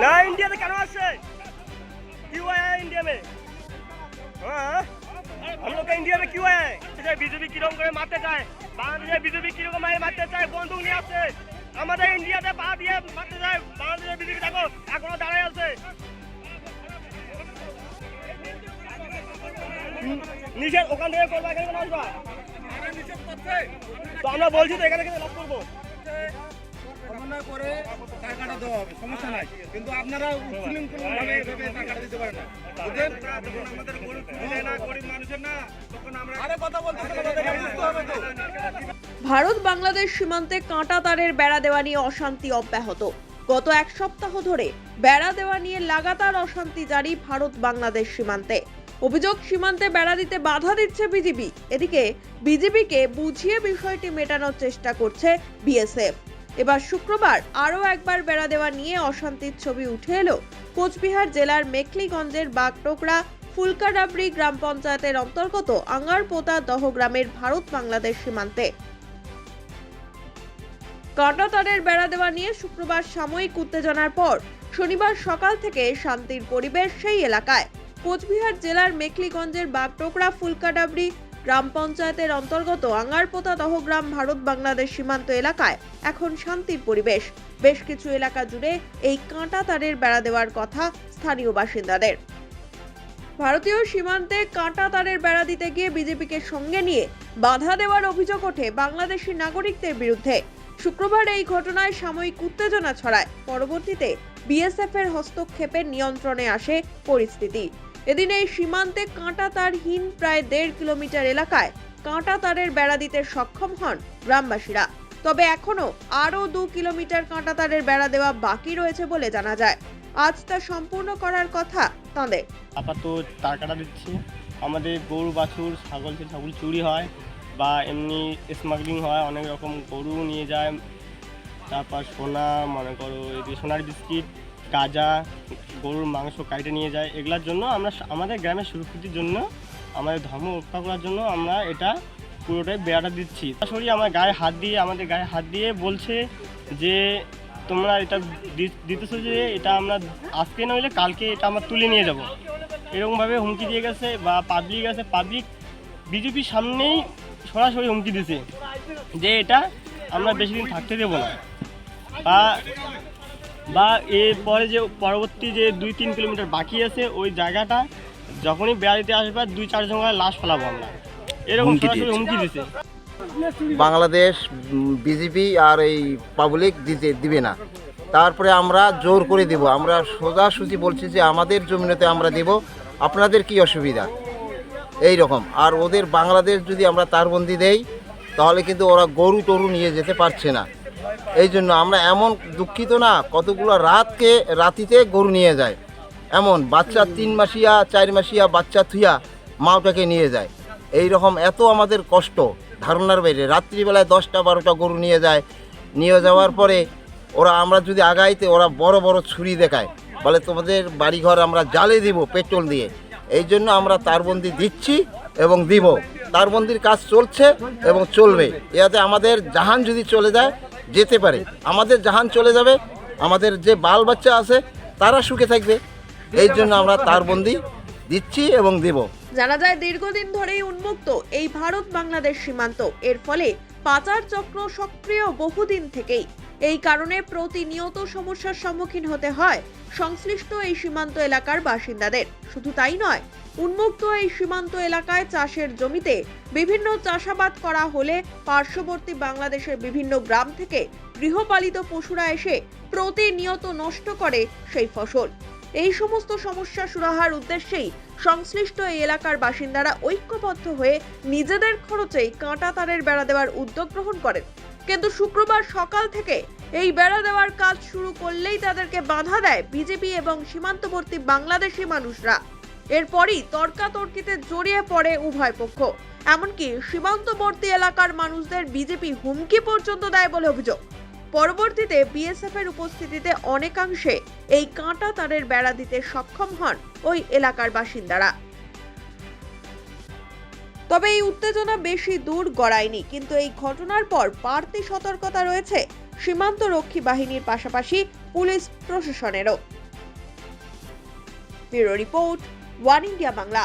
ना इंडिया से केन আসছে क्यों आया है इंडिया में हाँ? हम लोग का इंडिया में क्यों आया है বিজেপি কিরকম করে মারতে চায় বাংলাদেশে বিজেপি কিরকম ভাবে মারতে চায় বন্দুক নিয়ে আসছে আমাদের ইন্ডিয়াতে পা দিয়ে মারতে চায় বাংলাদেশে বিজেপি দেখো এখনো দাঁড়ায় আছে নি- নিষেধ ওখান থেকে করবো এখানে কেন আসবা তো আমরা বলছি তো এখানে থেকে লাভ করবো সমন্বয় করে টাকাটা দেওয়া হবে সমস্যা নাই। কিন্তু আপনারা উচ্ছৃঙ্খলভাবে এভাবে টাকাটা দিতে পারেন না। বুঝলেন যখন আমাদের গরিব না গরিব মানুষের না তখন আমরা আরে কথা বলতে বুঝতে হবে তো। ভারত বাংলাদেশ সীমান্তে কাঁটা তারের বেড়া দেওয়া নিয়ে অশান্তি অব্যাহত। গত এক সপ্তাহ ধরে বেড়া দেওয়া নিয়ে লাগাতার অশান্তি জারি ভারত বাংলাদেশ সীমান্তে। অভিযোগ সীমান্তে বেড়া দিতে বাধা দিচ্ছে বিজিবি। এদিকে বিজেপিকে বুঝিয়ে বিষয়টি মেটানোর চেষ্টা করছে বিএসএফ। এবার শুক্রবার আরও একবার বেড়া দেওয়া নিয়ে অশান্তির ছবি উঠে এলো কোচবিহার জেলার মেখলিগঞ্জের বাগটোকরা ফুলকাডাবরি গ্রাম পঞ্চায়েতের অন্তর্গত আঙ্গারপোতা দহগ্রামের ভারত বাংলাদেশ সীমান্তে। কাঁটাতারের বেড়া দেওয়া নিয়ে শুক্রবার সাময়িক উত্তেজনার পর শনিবার সকাল থেকে শান্তির পরিবেশ সেই এলাকায়। কোচবিহার জেলার মেখলিগঞ্জের বাগটোকরা ফুলকাডাবরি গ্রাম পঞ্চায়েতের অন্তর্গত আঙ্গারপোতা দহগ্রাম ভারত বাংলাদেশ সীমান্ত এলাকায় এখন শান্তির পরিবেশ। বেশ কিছু এলাকা জুড়ে এই কাঁটা তারের বেড়া দেওয়ার কথা স্থানীয় বাসিন্দাদের। ভারতীয় সীমান্তে কাঁটা তারের বেড়া দিতে গিয়ে বিজেপিকে সঙ্গে নিয়ে বাধা দেওয়ার অভিযোগ ওঠে বাংলাদেশি নাগরিকদের বিরুদ্ধে। শুক্রবার এই ঘটনায় সাময়িক উত্তেজনা ছড়ায়। পরবর্তীতে বিএসএফ এর হস্তক্ষেপের নিয়ন্ত্রণে আসে পরিস্থিতি। এদিন এই সীমান্তে কাঁটা তারহীন প্রায় দেড় কিলোমিটার এলাকায় কাঁটা তারের বেড়া দিতে সক্ষম হন গ্রামবাসীরা। তবে এখনও আরও দু কিলোমিটার কাঁটা তারের বেড়া দেওয়া বাকি রয়েছে বলে জানা যায়। আজ তা সম্পূর্ণ করার কথা তাঁদের। আপাতত তার কাটা দিচ্ছি। আমাদের গরু, বাছুর, ছাগল ছাগল চুরি হয় বা এমনি স্মাগলিং হয়, অনেক রকম গরু নিয়ে যায়। তারপর সোনা, মনে করো সোনার বিস্কিট গাঁজা গরুর মাংস কাইটে নিয়ে যায়। এগুলোর জন্য আমরা আমাদের গ্রামের সুরক্ষিতির জন্য, আমাদের ধর্ম রক্ষা করার জন্য আমরা এটা পুরোটাই বেড়াটা দিচ্ছি। সরাসরি আমার গায়ে হাত দিয়ে, আমাদের গায়ে হাত দিয়ে বলছে যে, তোমরা এটা দিতেছো যে, এটা আমরা আজকে নইলে কালকে এটা আমরা তুলে নিয়ে যাব। এরকমভাবে হুমকি দিয়ে গেছে বা পাবলিক আছে, পাবলিক বিজেপির সামনেই সরাসরি হুমকি দিছে যে, এটা আমরা বেশি দিন থাকতে দেবো না। বা বা এরপরে যে পরবর্তী যে দুই তিন কিলোমিটার বাকি আছে ওই জায়গাটা যখনই বেড়া দিতে আসবে দুই চারজন করে লাশ ফেলাবো আমরা। এরকম সরাসরি হুমকি দিছে। বাংলাদেশ বিজেপি আর এই পাবলিক দিতে দিবে না। তারপরে আমরা জোর করে দেব। আমরা সোজাসুজি বলছি যে আমাদের জমিনেতে আমরা দেব। আপনাদের কি অসুবিধা? এই রকম আর ওদের বাংলাদেশ যদি আমরা তারবন্দি দেই তাহলে কিন্তু ওরা গরু টরু নিয়ে যেতে পারছে না। এই জন্য আমরা এমন দুঃখিত না, কতগুলো রাতকে, রাতিতে গরু নিয়ে যায়। এমন বাচ্চা তিন মাসিয়া, চার মাসিয়া, বাচ্চা থুইয়া মাওটাকে নিয়ে যায়। এই রকম এত আমাদের কষ্ট, ধারণার বাইরে। রাত্রিবেলায় দশটা, বারোটা গরু নিয়ে যায়। নিয়ে যাওয়ার পরে ওরা আমরা যদি আগাইতে, ওরা বড় বড় ছুরি দেখায়। বলে, তোমাদের বাড়িঘর আমরা জালে দিব পেট্রোল দিয়ে। এই জন্য আমরা তারবন্দি দিচ্ছি এবং দিব। তারবন্দির কাজ চলছে এবং চলবে। এতে আমাদের জাহান যদি চলে যায় যেতে পারে। আমাদের জাহান চলে যাবে, আমাদের যে বাল বাচ্চা আছে, তারা সুখে থাকবে। এই জন্য আমরা তার বন্দি দিচ্ছি এবং দেব। জানা যায় দীর্ঘদিন ধরেই উন্মুক্ত এই ভারত বাংলাদেশ সীমান্ত। এর ফলে পাচার চক্র সক্রিয় বহুদিন থেকেই। এই কারণে প্রতিনিয়ত সমস্যার সম্মুখীন হতে হয় সংশ্লিষ্ট এই সীমান্ত এলাকার বাসিন্দাদের। শুধু তাই নয়, উন্মুক্ত এই সীমান্ত এলাকায় চাষের জমিতে বিভিন্ন চাষাবাদ করা হলে পার্শ্ববর্তী বাংলাদেশের বিভিন্ন গ্রাম থেকে গৃহপালিত পশুরা এসে প্রতিনিয়ত নষ্ট করে সেই ফসল। এই সমস্ত সমস্যা সুরাহার উদ্দেশ্যেই সংশ্লিষ্ট এই এলাকার বাসিন্দারা ঐক্যবদ্ধ হয়ে নিজেদের খরচেই কাঁটা তারের বেড়া দেওয়ার উদ্যোগ গ্রহণ করেন। কিন্তু শুক্রবার সকাল থেকে এই বেড়া দেওয়ার কাজ শুরু করলেই তাদেরকে বাধা দেয় বিজেপি এবং সীমান্তবর্তী বাংলাদেশি মানুষরা। এরপরই তর্কাতর্কিতে জড়িয়ে পড়ে উভয় পক্ষ। এমনকি সীমান্তবর্তী এলাকার মানুষদের বিজেপি হুমকি পর্যন্ত দেয় বলে অভিযোগ। পরবর্তীতে বিএসএফ এর উপস্থিতিতে অনেকাংশে এই কাঁটা তারের বেড়া দিতে সক্ষম হন ওই এলাকার বাসিন্দারা। তবে এই উত্তেজনা বেশি দূর গড়ায়নি, কিন্তু এই ঘটনার পর বাড়তি সতর্কতা রয়েছে সীমান্ত রক্ষী বাহিনীর পাশাপাশি police প্রশাসনেরও। Bureau report, One India Bangla.